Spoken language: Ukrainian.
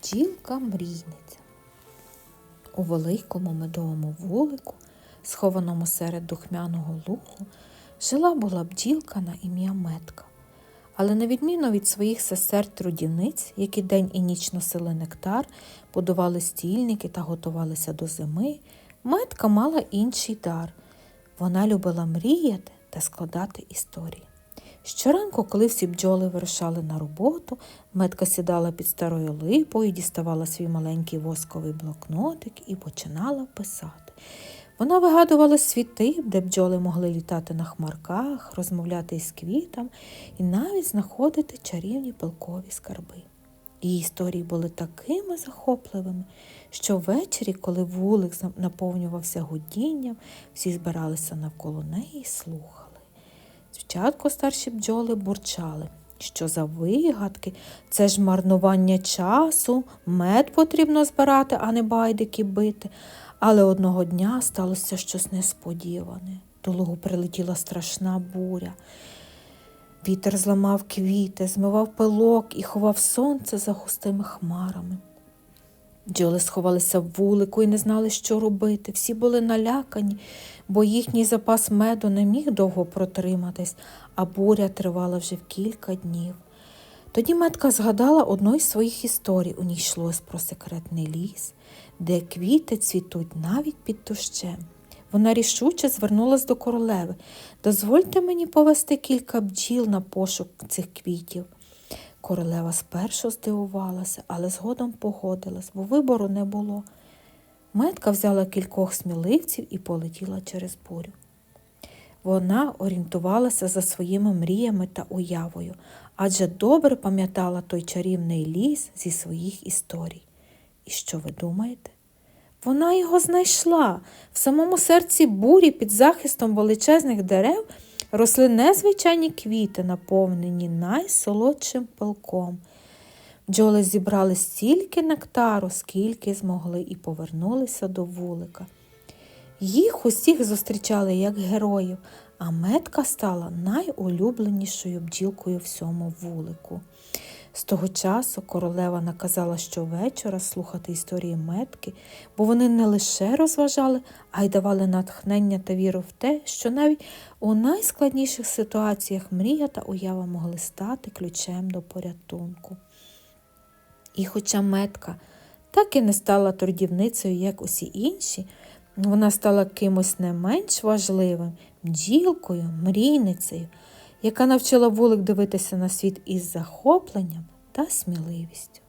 Бджілка мрійниця. У великому медовому вулику, схованому серед духмяного лугу, жила була бджілка на ім'я Метка. Але на відміну від своїх сестер трудівниць, які день і ніч носили нектар, будували стільники та готувалися до зими, метка мала інший дар. Вона любила мріяти та складати історії. Щоранку, коли всі бджоли вирушали на роботу, метка сідала під старою липою, діставала свій маленький восковий блокнотик і починала писати. Вона вигадувала світи, де бджоли могли літати на хмарках, розмовляти із квітом і навіть знаходити чарівні пилкові скарби. Її історії були такими захопливими, що ввечері, коли вулик наповнювався гудінням, всі збиралися навколо неї і слухали. Спочатку старші бджоли бурчали. Що за вигадки? Це ж марнування часу, мед потрібно збирати, а не байдики бити. Але одного дня сталося щось несподіване. До лугу прилетіла страшна буря. Вітер зламав квіти, змивав пилок і ховав сонце за густими хмарами. Бджоли сховалися в вулику і не знали, що робити. Всі були налякані, бо їхній запас меду не міг довго протриматись, а буря тривала вже в кілька днів. Тоді метка згадала одну із своїх історій. У ній йшлось про секретний ліс, де квіти цвітуть навіть під дощем. Вона рішуче звернулась до королеви. Дозвольте мені повести кілька бджіл на пошук цих квітів. Королева спершу здивувалася, але згодом погодилась, бо вибору не було. Метка взяла кількох сміливців і полетіла через бурю. Вона орієнтувалася за своїми мріями та уявою, адже добре пам'ятала той чарівний ліс зі своїх історій. І що ви думаєте? Вона його знайшла. В самому серці бурі під захистом величезних дерев росли незвичайні квіти, наповнені найсолодшим пилком. Бджоли зібрали стільки нектару, скільки змогли, і повернулися до вулика. Їх усіх зустрічали як героїв, а метка стала найулюбленішою бджілкою всьому вулику. З того часу королева наказала щовечора слухати історії метки, бо вони не лише розважали, а й давали натхнення та віру в те, що навіть у найскладніших ситуаціях мрія та уява могли стати ключем до порятунку. І хоча метка так і не стала трудівницею, як усі інші, вона стала кимось не менш важливим бджілкою, мрійницею, яка навчила вулик дивитися на світ із захопленням та сміливістю.